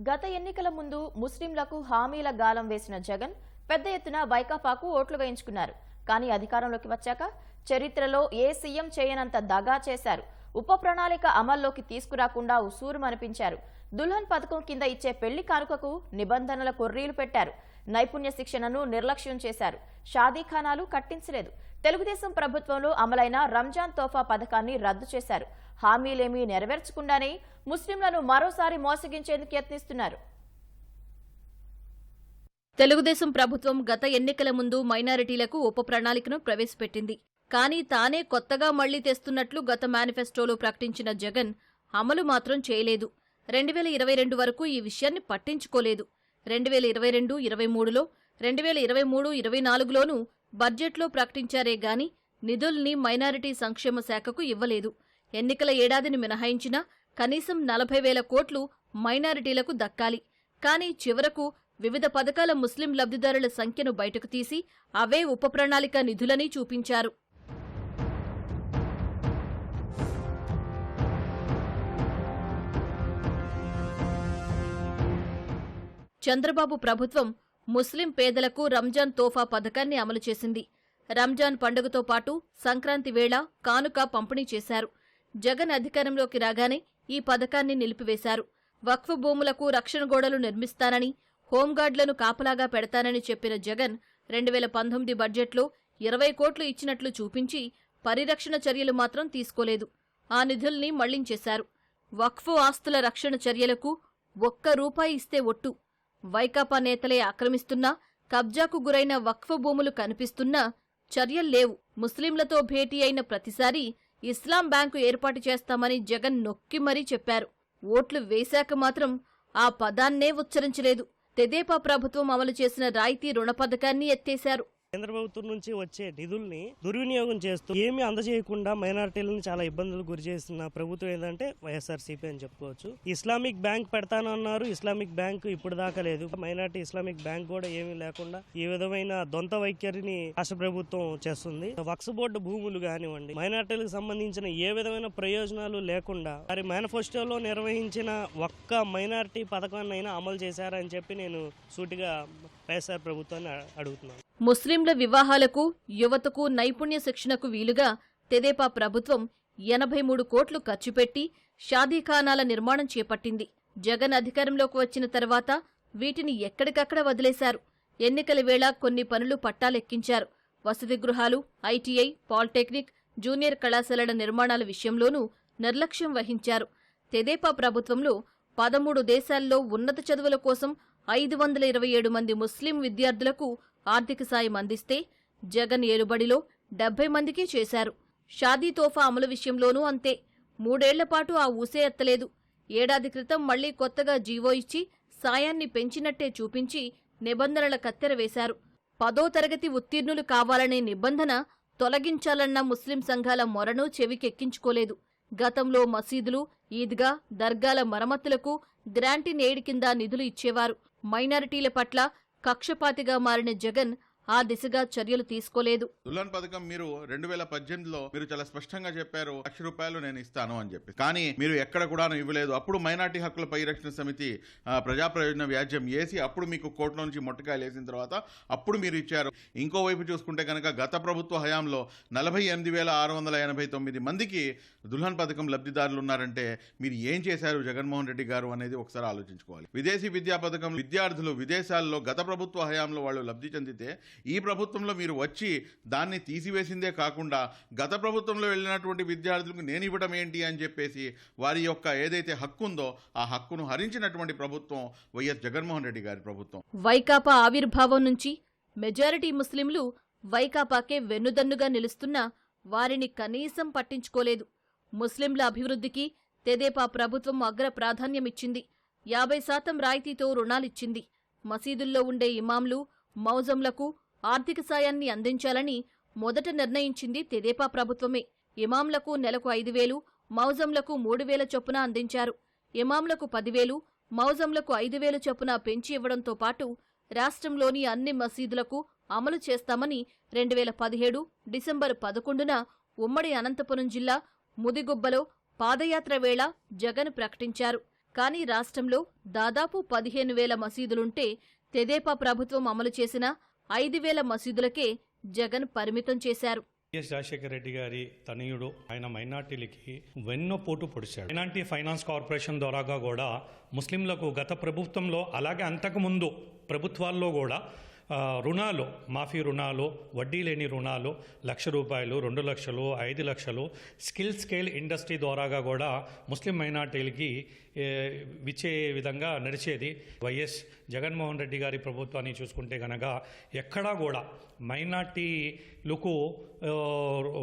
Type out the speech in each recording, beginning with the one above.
గత ఎన్నికల ముందు ముస్లింలకు హామీల గాలం వేసిన జగన్ పెద్ద ఎత్తున వైకాపాకు ఓట్లు వేయించుకున్నారు. కానీ అధికారంలోకి వచ్చాక చరిత్రలో ఏ సీఎం చేయనంత దగా చేశారు. ఉప ప్రణాళిక అమల్లోకి తీసుకురాకుండా ఉసూరుమనిపించారు. దుల్హన్ పథకం కింద ఇచ్చే పెళ్ళి కానుకకు నిబంధనల కొర్రీలు పెట్టారు. నైపుణ్య శిక్షణను నిర్లక్ష్యం చేశారు. షాదీఖానాలు కట్టించలేదు. తెలుగుదేశం ప్రభుత్వంలో అమలైన రంజాన్ తోఫా పథకాన్ని రద్దు చేశారు. హామీలేమీ నెరవేర్చకుండానే ముస్లింలను మరోసారి మోసగించేందుకు యత్నిస్తున్నారు. తెలుగుదేశం ప్రభుత్వం గత ఎన్నికల ముందు మైనారిటీలకు ఉప ప్రణాళికను ప్రవేశపెట్టింది. కానీ తానే కొత్తగా మళ్ళీ తెస్తున్నట్లు గత మేనిఫెస్టోలో ప్రకటించిన జగన్ అమలు మాత్రం చేయలేదు. రెండు వేల ఇరవై రెండు వరకు ఈ విషయాన్ని పట్టించుకోలేదు. రెండు వేల ఇరవై రెండు ఇరవై మూడులో రెండు వేల ఇరవై మూడు ఇరవై నాలుగులోనూ బడ్జెట్లో ప్రకటించారే గాని నిధుల్ని మైనారిటీ సంక్షేమ శాఖకు ఇవ్వలేదు. ఎన్నికల ఏడాదిని మినహాయించినా కనీసం నలభై వేల కోట్లు మైనారిటీలకు దక్కాలి. కానీ చివరకు వివిధ పథకాల ముస్లిం లబ్ధిదారుల సంఖ్యను బయటకు తీసి అవే ఉప ప్రణాళిక నిధులని చూపించారు. చంద్రబాబు ప్రభుత్వం ముస్లిం పేదలకు రంజాన్ తోఫా పథకాన్ని అమలు చేసింది. రంజాన్ పండుగతో పాటు సంక్రాంతి వేళ కానుక పంపిణీ చేశారు. జగన్ అధికారంలోకి రాగానే ఈ పథకాన్ని నిలిపివేశారు. వక్ఫ్ భూములకు రక్షణ గోడలు నిర్మిస్తానని హోంగార్డులను కాపలాగా పెడతానని చెప్పిన జగన్ రెండు వేల పంతొమ్మిది బడ్జెట్లో ఇరవై కోట్లు ఇచ్చినట్లు చూపించి పరిరక్షణ చర్యలు మాత్రం తీసుకోలేదు. ఆ నిధుల్ని మళ్ళించేశారు. వక్ఫ్ ఆస్తుల రక్షణ చర్యలకు ఒక్క రూపాయి ఇస్తే ఒట్టు. వైకాపా నేతలే ఆక్రమిస్తున్నా కబ్జాకు గురైన వక్ఫ్ భూములు కనిపిస్తున్నా చర్యల్లేవు ముస్లింలతో భేటీ అయిన ప్రతిసారీ ఇస్లాం బ్యాంకు ఏర్పాటు చేస్తామని జగన్ నొక్కి మరీ చెప్పారు. ఓట్లు వేశాక మాత్రం ఆ పదాన్నే ఉచ్చరించలేదు. తెదేపా ప్రభుత్వం అమలు చేసిన రాయితీ రుణ పథకాన్ని ఎత్తేశారు. కేంద్ర ప్రభుత్వం నుంచి వచ్చే నిధుల్ని దుర్వినియోగం చేస్తూ ఏమి అందజేయకుండా మైనారిటీలను చాలా ఇబ్బందులు గురి చేస్తున్న ప్రభుత్వం ఏంటంటే వైఎస్ఆర్సీపీ అని చెప్పుకోవచ్చు. ఇస్లామిక్ బ్యాంక్ పెడతానన్నారు. ఇస్లామిక్ బ్యాంక్ ఇప్పుడు దాకా లేదు. మైనార్టీ ఇస్లామిక్ బ్యాంక్ కూడా ఏమీ లేకుండా ఈ విధమైన దొంత వైఖరిని రాష్ట్ర ప్రభుత్వం చేస్తుంది. వక్స్ బోర్డు భూములు కానివ్వండి మైనార్టీలకు సంబంధించిన ఏ విధమైన ప్రయోజనాలు లేకుండా వారి మేనిఫెస్టోలో నిర్వహించిన ఒక్క మైనారిటీ పథకాన్నైనా అమలు చేశారని చెప్పి నేను సూటిగా వైఎస్ఆర్ ప్రభుత్వాన్ని అడుగుతున్నాను. ముస్లింల వివాహాలకు యువతకు నైపుణ్య శిక్షణకు వీలుగా తెదేపా ప్రభుత్వం ఎనభై మూడు కోట్లు ఖర్చు పెట్టి షాదీఖానాల నిర్మాణం చేపట్టింది. జగన్ అధికారంలోకి వచ్చిన తర్వాత వీటిని ఎక్కడికక్కడ వదిలేశారు. ఎన్నికల వేళ కొన్ని పనులు పట్టాలెక్కించారు. వసతి గృహాలు ఐటీఐ పాలిటెక్నిక్ జూనియర్ కళాశాలల నిర్మాణాల విషయంలోనూ నిర్లక్ష్యం వహించారు. తెదేపా ప్రభుత్వంలో పదమూడు దేశాల్లో ఉన్నత చదువుల కోసం ఐదు వందల ఇరవై ఏడు మంది ముస్లిం విద్యార్థులకు ఆర్థిక సాయం అందిస్తే జగన్ ఏలుబడిలో డెబ్బై మందికి చేశారు. షాదీ తోఫా అమలు విషయంలోనూ అంతే. మూడేళ్ళపాటు ఆ ఊసే ఎత్తలేదు. ఏడాది క్రితం మళ్ళీ కొత్తగా జీవో ఇచ్చి సాయాన్ని పెంచినట్టే చూపించి నిబంధనల కత్తెర వేశారు. పదో తరగతి ఉత్తీర్ణులు కావాలనే నిబంధన తొలగించాలన్న ముస్లిం సంఘాల మొరను చెవికెక్కించుకోలేదు. గతంలో మసీదులు ఈద్గా దర్గాల మరమ్మతులకు గ్రాంటీ ఎయిడ్ కింద నిధులు ఇచ్చేవారు. మైనారిటీల పట్ల కక్షపాతిగా మారిన జగన్ ఆ దిశగా చర్యలు తీసుకోలేదు. దుల్హన్ పథకం మీరు రెండు వేల పద్దెనిమిదిలో మీరు చాలా స్పష్టంగా చెప్పారు లక్ష రూపాయలు నేను ఇస్తాను అని చెప్పి. కానీ మీరు ఎక్కడ కూడా ఇవ్వలేదు. అప్పుడు మైనార్టీ హక్కుల పరిరక్షణ సమితి ప్రజా ప్రయోజన వ్యాజ్యం వేసి అప్పుడు మీకు కోర్టులో నుంచి మొట్టకాయలు వేసిన తర్వాత అప్పుడు మీరు ఇచ్చారు. ఇంకోవైపు చూసుకుంటే కనుక గత ప్రభుత్వ హయాంలో నలభై ఎనిమిది వేల ఆరు వందల ఎనభై తొమ్మిది మందికి దుల్హన్ పథకం లబ్ధిదారులు ఉన్నారంటే మీరు ఏం చేశారు జగన్మోహన్ రెడ్డి గారు అనేది ఒకసారి ఆలోచించుకోవాలి. విదేశీ విద్యా పథకం విద్యార్థులు విదేశాల్లో గత ప్రభుత్వ హయాంలో వాళ్ళు లబ్ధి చెందితే ఈ ప్రభుత్వంలో మీరు వచ్చి దాన్ని తీసివేసిందే కాకుండా గత ప్రభుత్వంలో వెళ్ళినటువంటి విద్యార్థులకు నేను ఇవ్వడం ఏంటి అని చెప్పేసి వారి యొక్క ఏదైతే హక్కు ఉందో ఆ హక్కును హరించినటువంటి ప్రభుత్వం వైఎస్ జగన్మోహన్ రెడ్డి గారి ప్రభుత్వం. వైకాపా ఆవిర్భావం నుంచి మెజారిటీ ముస్లింలు వైకాపాకే వెన్నుదన్నుగా నిలుస్తున్నా వారిని కనీసం పట్టించుకోలేదు. ముస్లింల అభివృద్ధికి తెదేపా ప్రభుత్వం అగ్ర ప్రాధాన్యమిచ్చింది. యాభై శాతం రాయితీతో రుణాలిచ్చింది. మసీదుల్లో ఉండే ఇమాంలు మౌజంలకు ఆర్థిక సాయాన్ని అందించాలని మొదట నిర్ణయించింది తెదేపా ప్రభుత్వమే. ఇమాంలకు నెలకు ఐదు వేలు మౌజంలకు మూడు వేల చొప్పున అందించారు. ఇమాంలకు పదివేలు మౌజంలకు ఐదు వేలు చొప్పున పెంచి ఇవ్వడంతో పాటు రాష్ట్రంలోని అన్ని మసీదులకు అమలు చేస్తామని రెండు వేల పదిహేడు డిసెంబర్ పదకొండున ఉమ్మడి అనంతపురం జిల్లా ముదిగుబ్బలో పాదయాత్ర వేళ జగన్ ప్రకటించారు. కానీ రాష్ట్రంలో దాదాపు పదిహేను వేల మసీదులుంటే తెదేపా ప్రభుత్వం అమలు చేసిన ఐదు వేల మసీదులకే జగన్ పరిమితం చేశారు. ఎస్ రాజశేఖర రెడ్డి గారి తనయుడు ఆయన మైనార్టీలకి వెన్నో పోటు పొడిచాడు. మైనార్టీ ఫైనాన్స్ కార్పొరేషన్ ద్వారాగా కూడా ముస్లింలకు గత ప్రభుత్వంలో అలాగే అంతకుముందు ప్రభుత్వాల్లో కూడా రుణాలు మాఫీ రుణాలు వడ్డీ లేని రుణాలు లక్ష రూపాయలు రెండు లక్షలు ఐదు లక్షలు స్కిల్ స్కేల్ ఇండస్ట్రీ ద్వారాగా కూడా ముస్లిం మైనార్టీలకి ఇచ్చే విధంగా నడిచేది వైఎస్ జగన్మోహన్ రెడ్డి గారి ప్రభుత్వాన్ని చూసుకుంటే కనుక ఎక్కడా కూడా మైనార్టీలకు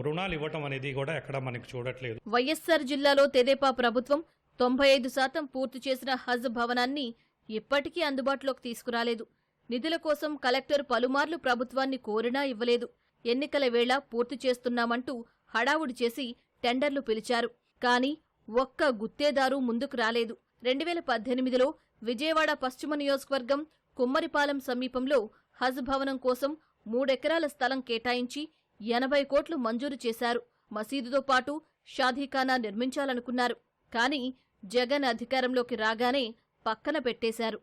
రుణాలు ఇవ్వటం అనేది కూడా ఎక్కడ మనకి చూడట్లేదు. వైఎస్ఆర్ జిల్లాలో తెదేపా ప్రభుత్వం తొంభై ఐదు శాతం పూర్తి చేసిన హజ్ భవనాన్ని ఇప్పటికీ అందుబాటులోకి తీసుకురాలేదు. నిధుల కోసం కలెక్టర్ పలుమార్లు ప్రభుత్వాన్ని కోరినా ఇవ్వలేదు. ఎన్నికల వేళ పూర్తి చేస్తున్నామంటూ హడావుడి చేసి టెండర్లు పిలిచారు. కానీ ఒక్క గుత్తేదారు ముందుకు రాలేదు. రెండు వేల పద్దెనిమిదిలో విజయవాడ పశ్చిమ నియోజకవర్గం కుమ్మరిపాలెం సమీపంలో హజ్ భవనం కోసం మూడెకరాల స్థలం కేటాయించి ఎనభై కోట్లు మంజూరు చేశారు. మసీదుతో పాటు షాదీఖానా నిర్మించాలనుకున్నారు. కానీ జగన్ అధికారంలోకి రాగానే పక్కన పెట్టేశారు.